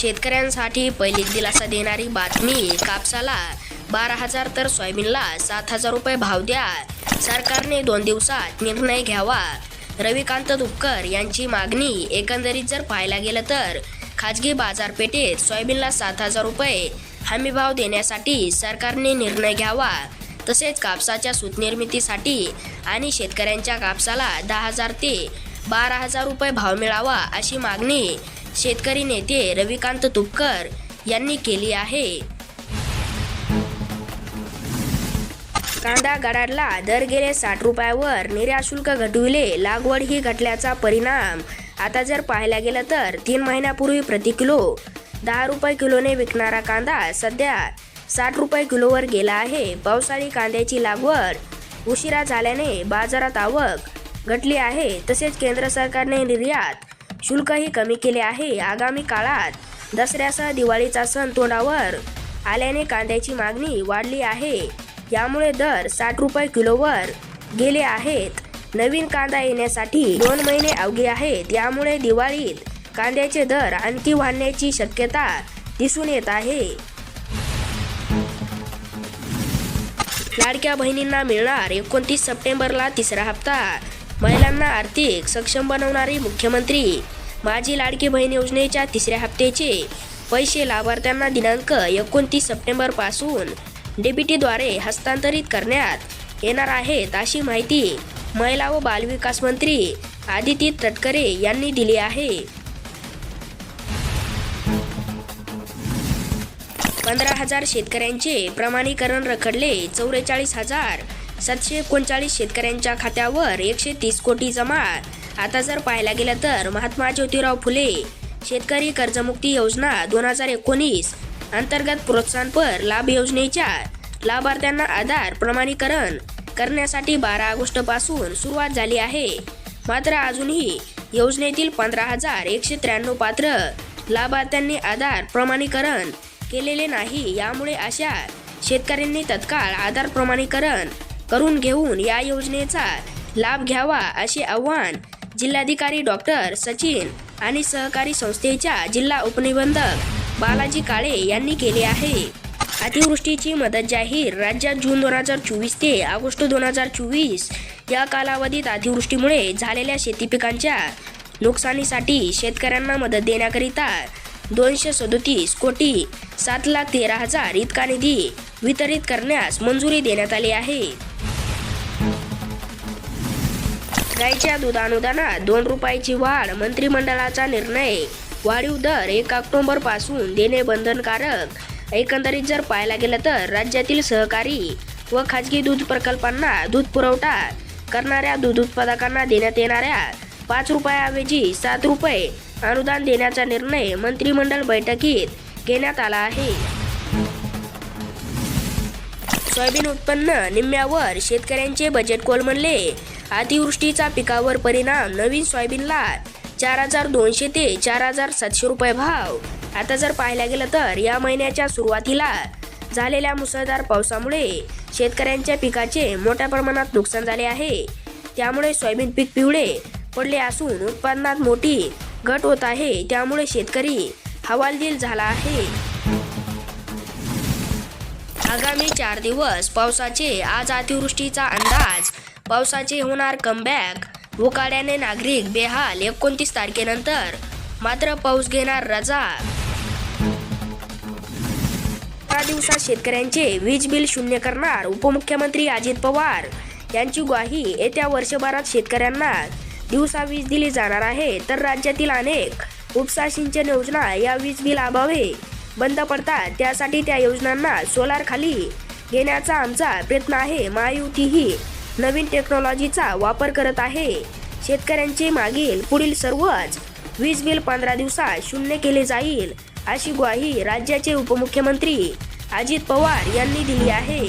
शेतकऱ्यांसाठी पहिली दिलासा देणारी बातमी कापसाला बारा हजार तर सोयाबीनला सात हजार रुपये भाव द्या. सरकारने दोन दिवसात निर्णय घ्यावा. रविकांत दुपकर यांची मागणी एकंदरीत जर पाहायला गेलं तर खाजगी बाजारपेठेत सोयाबीनला सात हजार रुपये हमी भाव देण्यासाठी सरकारने निर्णय घ्यावा. तसेच कापसाच्या सूतनिर्मितीसाठी आणि शेतकऱ्यांच्या कापसाला दहा हजार ते बारा हजार रुपये भाव मिळावा अशी मागणी शेतकरी नेते रविकांत तुपकर यांनी केली आहे. कांदा गडाडला दर गेले साठ रुपयावर निर्यात शुल्क घटविले लागवड ही घटल्याचा परिणाम. आता जर पाहायला गेलं तर तीन महिन्यापूर्वी प्रति किलो दहा रुपये किलोने विकणारा कांदा सध्या साठ रुपये किलोवर गेला आहे. पावसाळी कांद्याची लागवड उशिरा झाल्याने बाजारात आवक घटली आहे. तसेच केंद्र सरकारने निर्यात शुल्कही कमी केले आहे. आगामी काळात दसऱ्यासह दिवाळीचा सण तोंडावर आल्याने कांद्याची मागणी वाढली आहे. यामुळे दर साठ रुपये किलोवर गेले आहेत. नवीन कांदा येण्यासाठी दोन महिने अवघे आहेत. यामुळे दिवाळीत कांद्याचे दर आणखी वाढण्याची शक्यता दिसून येत आहे. लाडक्या बहिणींना मिळणार एकोणतीस सप्टेंबरला तिसरा हप्ता. महिलांना आर्थिक सक्षम बनवणारी मुख्यमंत्री माझी लाडकी बहीण योजनेच्या तिसऱ्या हप्त्याचे पैसे लाभार्थ्यांना दिनांक एकोणतीस सप्टेंबरपासून डीबीटीद्वारे हस्तांतरित करण्यात येणार आहेत अशी माहिती महिला व बालविकास मंत्री आदिती तटकरे यांनी दिली आहे. पंधरा हजार शेतकऱ्यांचे प्रमाणीकरण रखडले चौवेचाळीस हजार सातशे एकोणचाळीस शेतकऱ्यांच्या खात्यावर एकशे तीस कोटी जमा. आता जर पाहायला गेलं तर महात्मा ज्योतिराव फुले शेतकरी कर्जमुक्ती योजना दोन हजार एकोणीस अंतर्गत प्रोत्साहनपर लाभ योजनेच्या लाभार्थ्यांना आधार प्रमाणीकरण करण्यासाठी बारा ऑगस्टपासून सुरुवात झाली आहे. मात्र अजूनही योजनेतील पंधरा हजार एकशे त्र्याण्णव पात्र लाभार्थ्यांनी आधार प्रमाणीकरण केलेले नाही. यामुळे अशा शेतकऱ्यांनी तत्काळ आधार प्रमाणीकरण करून घेऊन या योजनेचा लाभ घ्यावा असे आव्हान जिल्हाधिकारी डॉक्टर सचिन आणि सहकारी संस्थेच्या जिल्हा उपनिबंधक बालाजी काळे यांनी केले आहे. अतिवृष्टीची मदत जाहीर राज्यात जून दोन हजार चोवीस ते ऑगस्ट दोन हजार चोवीस या कालावधीत अतिवृष्टीमुळे झालेल्या शेती पिकांच्या नुकसानीसाठी शेतकऱ्यांना मदत देण्याकरिता दोनशे सदोतीस कोटी सात लाख तेरा हजार इतका निधी वितरित करण्यास मंजुरी देण्यात आली आहे. गायच्या दुधानुदानात दोन रुपयाची वाढ मंत्रिमंडळाचा निर्णय. वाढीव दर एक ऑक्टोबरपासून देणे बंधनकारक. एकंदरीत जर पाहायला गेलं तर राज्यातील सहकारी व खाजगी दूध प्रकल्पांना दूध पुरवठा करणाऱ्या दूध उत्पादकांना देण्यात येणाऱ्या पाच रुपयाऐवजी सात रुपये अनुदान देण्याचा निर्णय मंत्रिमंडळ बैठकीत घेण्यात आला आहे. सोयाबीन उत्पन्न निम्म्यावर शेतकऱ्यांचे बजेट कोलमडले अतिवृष्टीचा पिकावर परिणाम नवीन सोयाबीनला चार हजार दोनशे ते चार हजार सातशे रुपये भाव. आता जर पाहायला गेलं तर या महिन्याच्या सुरुवातीला झालेल्या मुसळधार पावसामुळे शेतकऱ्यांच्या पिकाचे मोठ्या प्रमाणात नुकसान झाले आहे. त्यामुळे सोयाबीन पीक पिवळे पडले असून उत्पादनात मोठी घट होत आहे. त्यामुळे शेतकरी हवालदिल झाला आहे. आगामी चार दिवस पावसाचे आज अतिवृष्टीचा अंदाज. पावसाचे होणार कमबॅक उकाड्याने नागरिक बेहाल एकोणतीस तारखेनंतर. मात्र पाऊस घेणार रजा. त्या दिवसात शेतकऱ्यांचे वीज बिल शून्य करणार उपमुख्यमंत्री अजित पवार. यांची ग्वाही येत्या वर्षभरात शेतकऱ्यांना दिवसा वीज दिली जाणार आहे. तर राज्यातील अनेक उपसा सिंचन योजना या वीज बिल अभावे बंद पडतात. त्यासाठी त्या योजनांना सोलार खाली घेण्याचा आमचा प्रयत्न आहे. महायुती ही नवीन टेक्नॉलॉजीचा वापर करत आहे. शेतकऱ्यांचे मागील पुढील सर्वच वीज बिल पंधरा दिवसात शून्य केले जाईल अशी ग्वाही राज्याचे उपमुख्यमंत्री अजित पवार यांनी दिली आहे.